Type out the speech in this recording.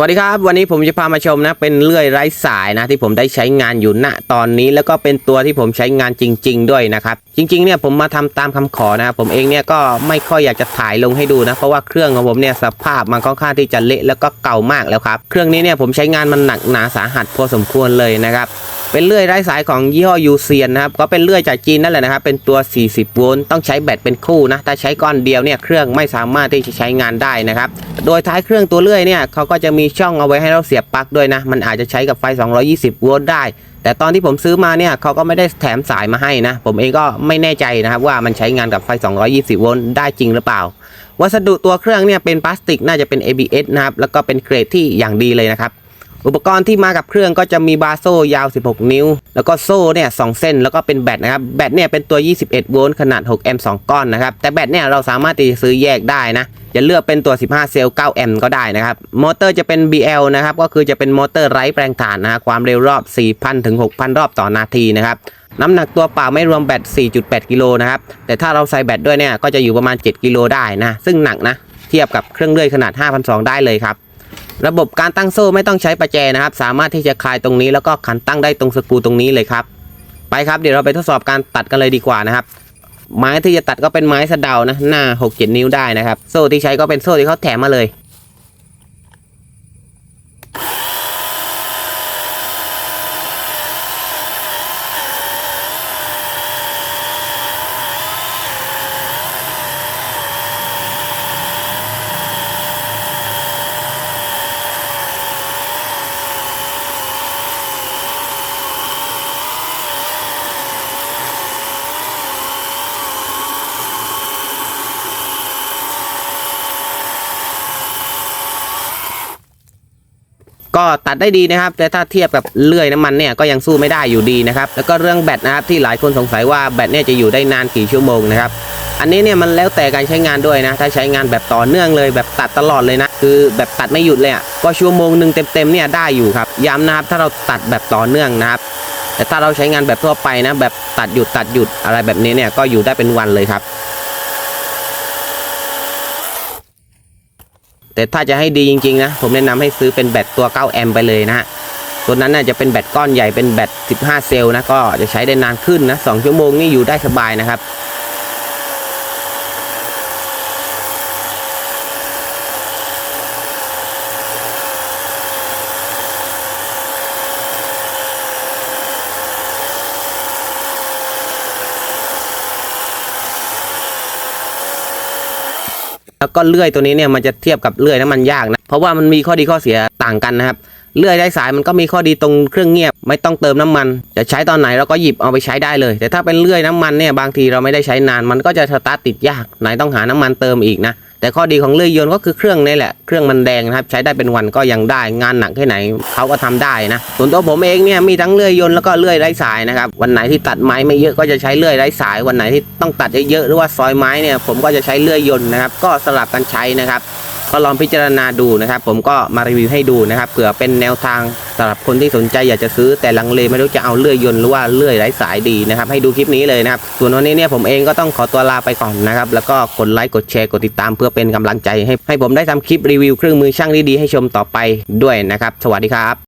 สวัสดีครับ วันนี้ผมจะพามาชมนะ เป็นเลื่อยไร้สายนะ ที่ผมได้ใช้งานอยู่ณตอนนี้ แล้วก็เป็นตัวที่ผมใช้งานจริง ๆ ด้วยนะครับ จริง ๆ เนี่ยผมมาทำตามคำขอนะผมเองเนี่ยก็ไม่ค่อยอยากจะถ่ายลงให้ดูนะ เพราะว่าเครื่องของผมเนี่ยสภาพมันค่อนข้างที่จะเละแล้วก็เก่ามากแล้วครับ เครื่องนี้เนี่ยผมใช้งานมันหนักหนาสาหัสพอสมควรเลยนะครับ เป็นเลื่อยไร้สายของยี่ห้อยูเซียนนะครับก็เป็นเลื่อยจากจีนนั่นแหละนะครับเป็นตัว 40 โวลต์ต้องใช้แบตเป็นคู่นะถ้าใช้ก้อนเดียวเนี่ยเครื่องไม่สามารถที่จะใช้งานได้นะครับโดยท้ายเครื่องตัวเลื่อยเนี่ยเขาก็จะมีช่องเอาไว้ให้เราเสียบปลั๊กด้วยนะมันอาจจะใช้กับไฟ 220 โวลต์ได้ แต่ตอนที่ผมซื้อมาเนี่ยเขาก็ไม่ได้แถมสายมาให้นะผมเองก็ไม่แน่ใจนะครับว่ามันใช้งานกับไฟ 220 โวลต์ได้จริงหรือเปล่าวัสดุตัวเครื่องเนี่ยเป็นพลาสติกน่าจะเป็น ABS นะครับแล้วก็เป็นเกรดที่อย่างดีเลยนะครับ อุปกรณ์ที่มากับเครื่องก็จะมีบาโซ่ยาว 16 นิ้ว แล้วก็โซ่เนี่ย2เส้น แล้วก็เป็นแบตนะครับ แบตเนี่ยเป็นตัว 21 โวลต์ขนาด 6 แอมป์ 2 ก้อนนะครับ แต่แบตเนี่ยเราสามารถที่จะซื้อแยกได้นะ จะเลือกเป็นตัว 15 เซลล์ 9 แอมป์ก็ได้นะครับ มอเตอร์จะเป็น BL นะครับ ก็คือจะเป็นมอเตอร์ไร้แปลงถ่านนะฮะความเร็วรอบ 4,000 ถึง 6,000 รอบต่อนาทีนะครับ น้ำหนักตัวเปล่าไม่รวมแบต 4.8 กิโลนะครับ แต่ถ้าเราใส่แบตด้วยเนี่ย ก็จะอยู่ประมาณ 7 กิโลได้นะ ซึ่งหนักนะ เทียบกับเครื่องเลื่อยขนาด 5,200 ได้เลยครับ ระบบการตั้งโซ่ไม่ต้องใช้ประแจนะครับ สามารถที่จะคลายตรงนี้แล้วก็ขันตั้งได้ตรงสกรูตรงนี้เลยครับ ไปครับเดี๋ยวเราไปทดสอบการตัดกันเลยดีกว่านะครับ ไม้ที่จะตัดก็เป็นไม้สะเดานะหน้า 6 7 นิ้วได้นะครับ โซ่ที่ใช้ก็เป็นโซ่ที่เขาแถมมาเลย ก็ตัดได้ดีนะครับ แต่ถ้าเทียบกับเลื่อยน้ำมันเนี่ยก็ยังสู้ไม่ได้อยู่ดีนะครับ แล้วก็เรื่องแบตนะครับที่หลายคนสงสัยว่าแบตเนี่ยจะอยู่ได้นานกี่ชั่วโมงนะครับอันนี้เนี่ยมันแล้วแต่การใช้งานด้วยนะ ถ้าใช้งานแบบต่อเนื่องเลยแบบตัดตลอดเลยนะ คือแบบตัดไม่หยุดเลยอะก็ชั่วโมงหนึ่งเต็มๆเนี่ยได้อยู่ครับย้ำนะครับถ้าเราตัดแบบต่อเนื่องนะครับ แต่ถ้าเราใช้งานแบบทั่วไปนะ แบบตัดหยุดตัดหยุดอะไรแบบนี้เนี่ยก็อยู่ได้เป็นวันเลยครับ แต่ถ้าจะให้ดีจริงๆนะผมแนะนำให้ซื้อเป็นแบตตัว 9 แอมป์ไปเลยนะฮะตัวนั้นน่าจะเป็นแบตก้อนใหญ่เป็นแบต 15 เซลล์นะก็จะใช้ได้นานขึ้นนะ2ชั่วโมงนี่อยู่ได้สบายนะครับ แล้วก็เลื่อยตัวนี้เนี่ยมันจะเทียบกับเลื่อยน้ำมันยากนะเพราะว่ามันมีข้อดีข้อเสียต่างกันนะครับเลื่อยไร้สายมันก็มีข้อดีตรงเครื่องเงียบ ไม่ต้องเติมน้ำมัน จะใช้ตอนไหนเราก็หยิบเอาไปใช้ได้เลย แต่ถ้าเป็นเลื่อยน้ำมันเนี่ยบางทีเราไม่ได้ใช้นาน มันก็จะสตาร์ทติดยากไหนต้องหาน้ำมันเติมอีกนะ แต่ข้อดีของเลื่อยยนต์ก็คือเครื่องนี่แหละ เครื่องมันแดงนะครับ ใช้ได้เป็นวันก็ยังได้ งานหนักแค่ไหนเขาก็ทำได้นะ ส่วนตัวผมเองเนี่ยมีทั้งเลื่อยยนต์แล้วก็เลื่อยไร้สายนะครับ วันไหนที่ตัดไม้ไม่เยอะก็จะใช้เลื่อยไร้สาย วันไหนที่ต้องตัดเยอะๆหรือว่าซอยไม้เนี่ยผมก็จะใช้เลื่อยยนต์นะครับ ก็สลับกันใช้นะครับ ก็ลองพิจารณาดูนะครับ ผมก็มารีวิวให้ดูนะครับเผื่อเป็นแนวทางสำหรับคนที่สนใจอยากจะซื้อแต่ลังเลไม่รู้จะเอาเลื่อยยนต์หรือว่าเลื่อยไร้สายดีนะครับให้ดูคลิปนี้เลยนะครับส่วนวันนี้เนี่ยผมเองก็ต้องขอตัวลาไปก่อนนะครับแล้วก็กดไลค์กดแชร์กดติดตามเพื่อเป็นกำลังใจให้ให้ผมได้ทำคลิปรีวิวเครื่องมือช่างดีๆให้ชมต่อไปด้วยนะครับ สวัสดีครับ